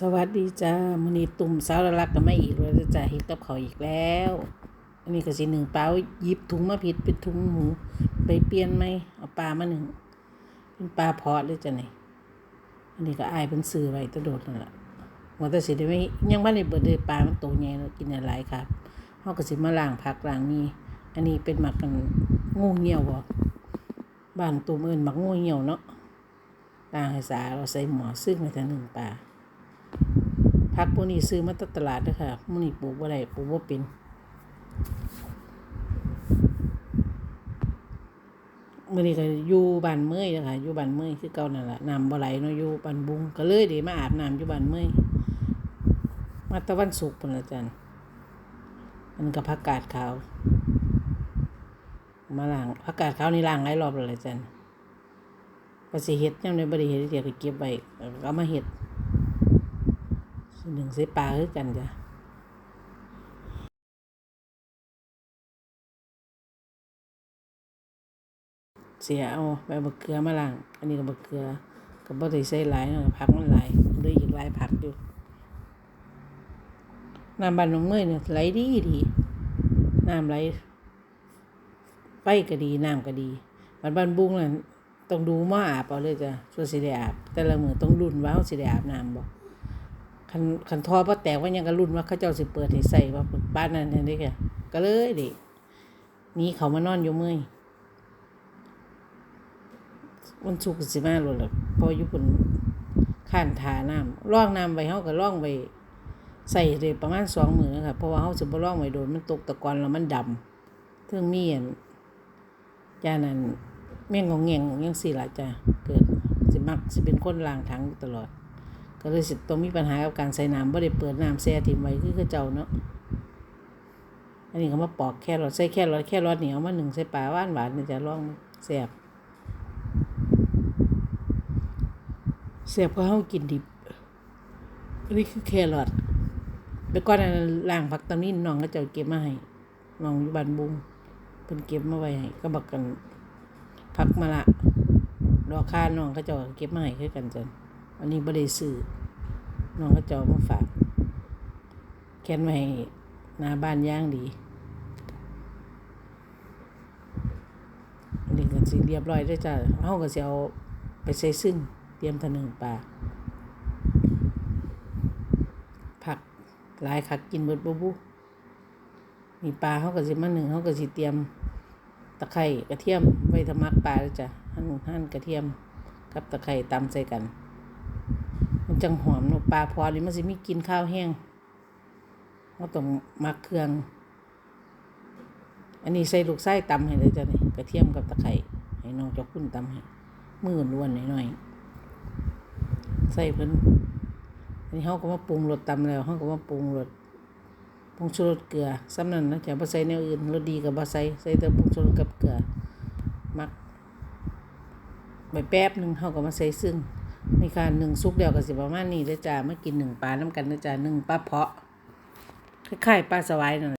สวัสดีจ้ามือนี้ตุ่มสาวรักก็มาอีกแล้วจ้าเฮ็ดกับข้าอีกแล้ว อันนี้ก็สิหนึ่งเปลายิบถุงมาผิดเป็นถุงหมู ไปเปลี่ยนไหมเอาปลามาหนึ่งเป็นปลาเพาะเลยจ้ะนี่อันนี้ก็อายเพิ่นซื้อไว้ตะโดดนั่นล่ะว่าแต่สิได้ไม่ยังบ่ได้เบิดเลยปลามันโตใหญ่กินได้หลายครับเฮาก็สิมาล้างผักล้างนี่อันนี้เป็นหมักกันงูเหี่ยวบ่บ้านตุ่มเอิ้นหมักงูเหี่ยวเนาะล้างให้สาเราใส่หม้อซึ่งไว้ทั้งหนึ่งปลา ผักพวกนี้ซื้อมาจากตลาดเด้อค่ะมื้อนี้ปลูกบ่ได้ปลูกบ่เป็นมื้อนี้ก็อยู่บ้านเมยเด้อค่ะอยู่บ้านเมยคือเก่านั่นล่ะน้ำบ่ไหลเนาะอยู่บ้านบุงก็เลยด้มาอาบน้ำอยู่บ้านเมยมาตะวันศุกร์พุ่นละจันมันก็ผักกาดขาว มาล้างผักกาดขาวนี่ล้างหลายรอบแล้วล่ะจันก็สิเฮ็ดยามใดบ่ได้เฮ็ดเดี๋ยวก็เก็บไว้แล้วก็เอามาเฮ็ด หนึ่งใส่ปลาคือกันจ้ะเสียเอาใบมะเขือมาล้างอันนี้ก็มะเขือก็บ่ได้ใส่หลายเนาะผักมันหลายเหลยอีกหลายผักอยู่น้ำบ้านน้องเมยเนี่ยไหลดีดีน้ำไหลไฟก็ดีน้ำก็ดีบ้านบ้านบุ้งน่ะต้องดูหม้ออาบเอาเลยจ้ะช่วยสิได้อาบแต่ละมือต้องรุ่นว่าเฮาสิได้อาบน้ำบ่ คันคันทอบ่แตกว่ายังก็รุ่นว่าเขาเจ้าสิเปิดให้ใส่ว่าบ้านนั้นนี่ค่ะก็เลยดินี่เขามานอนอยู่เมื่อยวันศุกสิมาโลดละพออยู่พุ่นข้านทาน้ำร่องน้ำไว้เฮาก็ร่องไว้ใส่ได้ประมาณ2มื้อค่ะเพราะว่าเฮาสิบ่ร่องไว้โดนมันตกตะกอนแล้วมันดำถึงมีอันจานั้นแม่งของแงงจังซี่ล่ะจ้ะเกิดสิมักสิเป็นคนล้างถังตลอด ก็เลยสิต้องมีปัญหากับการใส่น้ำบ่ได้เปิดน้ำแช่ทิ้งไว้คือคือเจ้าเนาะอันนี้ก็มาปอกแค่รอใส่แค่รอแค่รอเหนียวมาหนึ่งใส่ปลาหวานหวานนี่จะลองแซ่บแซ่บก็เฮากินดิบอันนี้คือแครอทไปก่อนอันนั้นล้างผักตำนี้น้องก็จ้าเก็บมาให้น้องอยู่บ้านบุงเพิ่นเก็บมาไว้ให้ก็บักกันผักมะละดอกคาน้องเขาเจ้าก็เก็บมาให้คือกันจัน อันนี้บ่ได้ซื้อน้องก็เจามาฝากแค้นไว้ให้หน้าบ้านย่างดี อันนี้ก็สิเรียบร้อยเด้จ้ะเฮาก็สิเอาไปใส่ซึ่ง เตรียมทะนึงปลาผักหลายคักกินเบิดบ่บุมีปลาเฮาก็สิมาหนึ่งเฮาก็สิเตรียมตะไคร้กระเทียมไว้ทำมักปลาเด้จ้ะหั่นหั่นกระเทียม กับตะไคร้ตำใส่กัน มันจังหอมเนาะปลาพอนี่มันสิมีกินข้าวแห้งเราต้องมักเครื่อง อันนี้ใส่ลูกไส้ตำให้เลยจ้ะนี่กระเทียมกับตะไคร้ให้น้องเจ้าคุณตำให้มือล้วนหน่อยๆใส่เพิ่นอันนี้เฮาก็มาปรุงรสตำแล้วเฮาก็มาปรุงรสปรุงชูรสเกลือซ้ำนั้นนะจะบ่ใส่แนวอื่นรสดีก็บ่ใส่ใส่แต่ปรุงชูรสกับเกลือมักไปแป๊บหนึ่งเฮาก็มาใส่ซึ่ง นี่ค่ะหนึ่งซุกเดียวกับสิประมาณนี้เด้อจ้ามากินหนึ่งปลาน้ำกันเด้อจ้าหนึ่งปลาเพาะคล้ายๆปลาสวายนั่น